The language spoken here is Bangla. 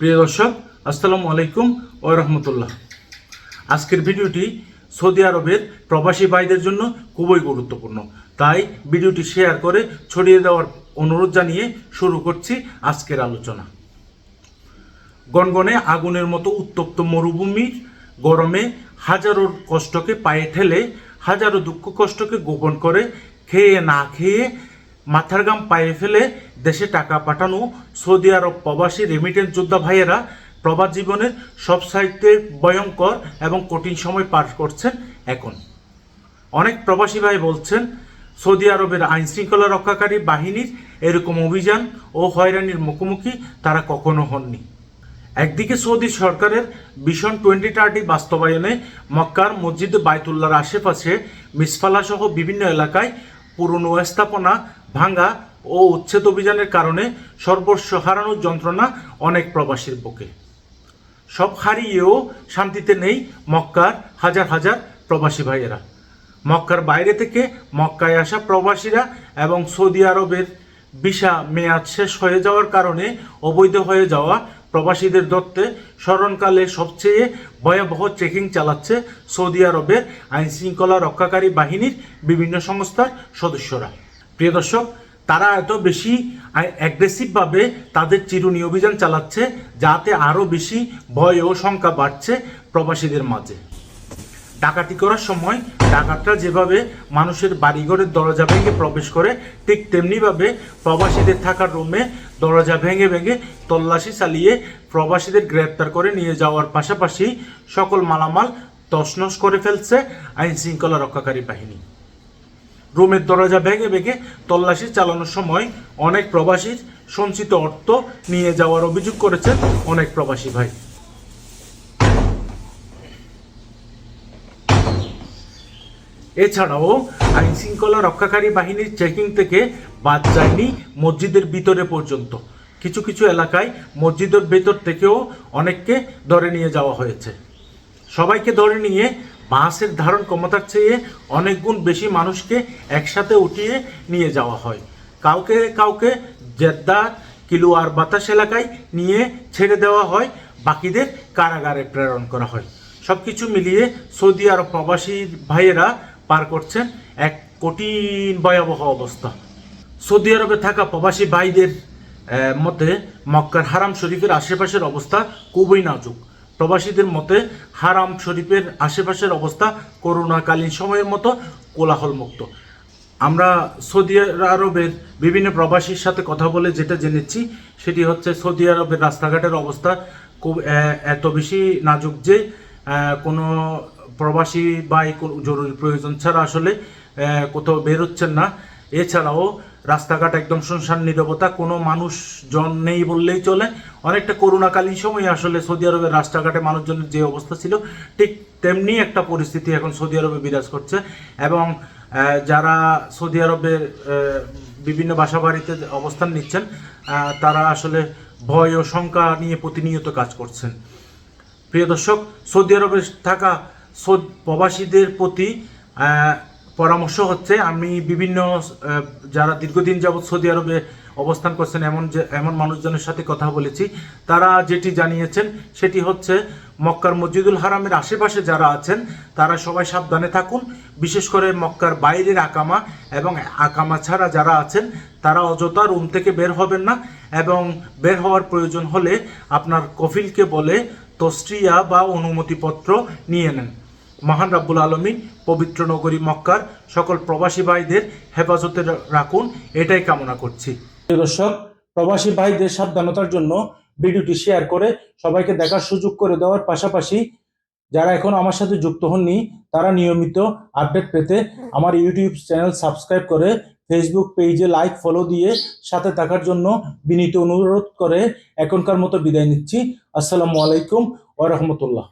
প্রিয় দর্শক, আসসালামু আলাইকুম ও রহমতুল্লাহ। আজকের ভিডিওটি সৌদি আরবের প্রবাসী ভাইদের জন্য খুবই গুরুত্বপূর্ণ। তাই ভিডিওটি শেয়ার করে ছড়িয়ে দেওয়ার অনুরোধ জানিয়ে শুরু করছি আজকের আলোচনা। গনগনে আগুনের মতো উত্তপ্ত মরুভূমির গরমে হাজারো কষ্টকে পায়ে ঠেলে হাজারো দুঃখ কষ্টকে গোপন করে খেয়ে না খেয়ে মাথার গাম পায়ে ফেলে দেশে টাকা পাঠানো সৌদি আরব প্রবাসী রেমিটেন্স যোদ্ধা ভাইয়েরা প্রবাস জীবনের সব সাহিত্যে ভয়ঙ্কর এবং কঠিন সময় পার করছেন এখন। অনেক প্রবাসী ভাই বলছেন, সৌদি আরবের আইন শৃঙ্খলা রক্ষাকারী বাহিনীর এরকম অভিযান ও হয়রানির মুখোমুখি তারা কখনো হননি। একদিকে সৌদি সরকারের ভীষণ টোয়েন্টি থার্টি বাস্তবায়নে মক্কার মসজিদ বায়তুল্লার আশেপাশে মিসফালা সহ বিভিন্ন এলাকায় পুরনো স্থাপনা ভাঙ্গা ও উচ্ছেদ অভিযানের কারণে সর্বস্ব হারানোর যন্ত্রণা অনেক প্রবাসীর বুকে। সব হারিয়েও শান্তিতে নেই মক্কার হাজার হাজার প্রবাসী ভাইয়েরা। মক্কার বাইরে থেকে মক্কায় আসা প্রবাসীরা এবং সৌদি আরবের ভিসা মেয়াদ শেষ হয়ে যাওয়ার কারণে অবৈধ হয়ে যাওয়া প্রবাসীদের দত্তে স্মরণকালে সবচেয়ে ভয়াবহ চেকিং চালাচ্ছে সৌদি আরবের আইনশৃঙ্খলা রক্ষাকারী বাহিনীর বিভিন্ন সংস্থার সদস্যরা। প্রিয় দর্শক, তারা এত বেশি অ্যাগ্রেসিভভাবে তাদের চিরুনি অভিযান চালাচ্ছে যাতে আরও বেশি ভয় ও শঙ্কা বাড়ছে প্রবাসীদের মাঝে। ডাকাতি করার সময় ডাকাতরা যেভাবে মানুষের বাড়িঘরের দরজা ভেঙে প্রবেশ করে, ঠিক তেমনিভাবে প্রবাসীদের থাকার রুমে দরজা ভেঙে ভেঙে তল্লাশি চালিয়ে প্রবাসীদের গ্রেপ্তার করে নিয়ে যাওয়ার পাশাপাশি সকল মালামাল তছনছ করে ফেলছে আইন শৃঙ্খলা রক্ষাকারী বাহিনী। রুমের দরজা ভেঙে ভেঙে তল্লাশি চালানোর সময় অনেক প্রবাসীর সঞ্চিত অর্থ নিয়ে যাওয়ার অভিযোগ করেছেন অনেক প্রবাসী ভাই। এছাড়াও আইন শৃঙ্খলা রক্ষাকারী বাহিনীর চেকিং থেকে বাদ যায়নি মসজিদের ভিতরে পর্যন্ত। কিছু কিছু এলাকায় মসজিদের ভেতর থেকেও অনেককে ধরে নিয়ে যাওয়া হয়েছে। সবাইকে ধরে নিয়ে বাসের ধারণ ক্ষমতার চেয়ে অনেক গুণ বেশি মানুষকে একসাথে উঠিয়ে নিয়ে যাওয়া হয়। কাউকে কাউকে জেদ্দা কিলুয়ার বাতাস এলাকায় নিয়ে ছেড়ে দেওয়া হয়। বাকিদের কারাগারে প্রেরণ করা হয়। সব কিছু মিলিয়ে সৌদি আরব প্রবাসী ভাইয়েরা পার করছেন এক কঠিন ভয়াবহ অবস্থা। সৌদি আরবে থাকা প্রবাসী ভাইদের মতে মক্কার হারাম শরীফের আশেপাশের অবস্থা খুবই নাজুক। প্রবাসীদের মতে হারাম শরীফের আশেপাশের অবস্থা করোনাকালীন সময়ের মতো কোলাহল মুক্ত আমরা সৌদি আরবের বিভিন্ন প্রবাসীর সাথে কথা বলে যেটা জেনেছি, সেটি হচ্ছে সৌদি আরবের রাস্তাঘাটের অবস্থা খুব এত বেশি নাজুক যে কোনো প্রবাসী বা জরুরি প্রয়োজন ছাড়া আসলে কোথাও বেরোচ্ছেন না। এছাড়াও রাস্তাঘাট একদম শুনশান নিরবতা, কোনো মানুষজন নেই বললেই চলে। অনেকটা করোনাকালীন সময়ে আসলে সৌদি আরবের রাস্তাঘাটে মানুষজনের যে অবস্থা ছিল, ঠিক তেমনি একটা পরিস্থিতি এখন সৌদি আরবে বিরাজ করছে। এবং যারা সৌদি আরবের বিভিন্ন বাসা বাড়িতে অবস্থান নিচ্ছেন তারা আসলে ভয় ও শঙ্কা নিয়ে প্রতিনিয়ত কাজ করছেন। প্রিয় দর্শক, সৌদি আরবে থাকা প্রবাসীদের প্রতি পরামর্শ হচ্ছে, আমি বিভিন্ন যারা দীর্ঘদিন যাবৎ সৌদি আরবে অবস্থান করছেন, এমন যে, এমন মানুষজনের সাথে কথা বলেছি, তারা যেটি জানিয়েছেন, সেটি হচ্ছে মক্কার মসজিদুল হারামের আশেপাশে যারা আছেন, তারা সবাই সাবধানে থাকুন। বিশেষ করে মক্কার বাইরের আকামা এবং আকামা ছাড়া যারা আছেন, তারা অযথা রুম থেকে বের হবেন না এবং বের হওয়ার প্রয়োজন হলে আপনার কফিলকে বলে তস্ট্রিয়া বা অনুমতিপত্র নিয়ে নেন। মহান রাব্বুল আলমিন, পবিত্র নগরী মক্কার সকল প্রবাসী ভাইদের হেফাজতে রাখুন, এটাই কামনা করছি। দর্শক, প্রবাসী ভাইদের সাবধানতার জন্য ভিডিওটি শেয়ার করে সবাইকে দেখার সুযোগ করে দেওয়ার পাশাপাশি যারা এখন আমার সাথে যুক্ত হননি, তারা নিয়মিত আপডেট পেতে আমার ইউটিউব চ্যানেল সাবস্ক্রাইব করে ফেসবুক পেজে লাইক, ফলো দিয়ে সাথে থাকার জন্য বিনীত অনুরোধ করে এখনকার মতো বিদায় নিচ্ছি। আসসালামু আলাইকুম ওয়া রাহমাতুল্লাহ।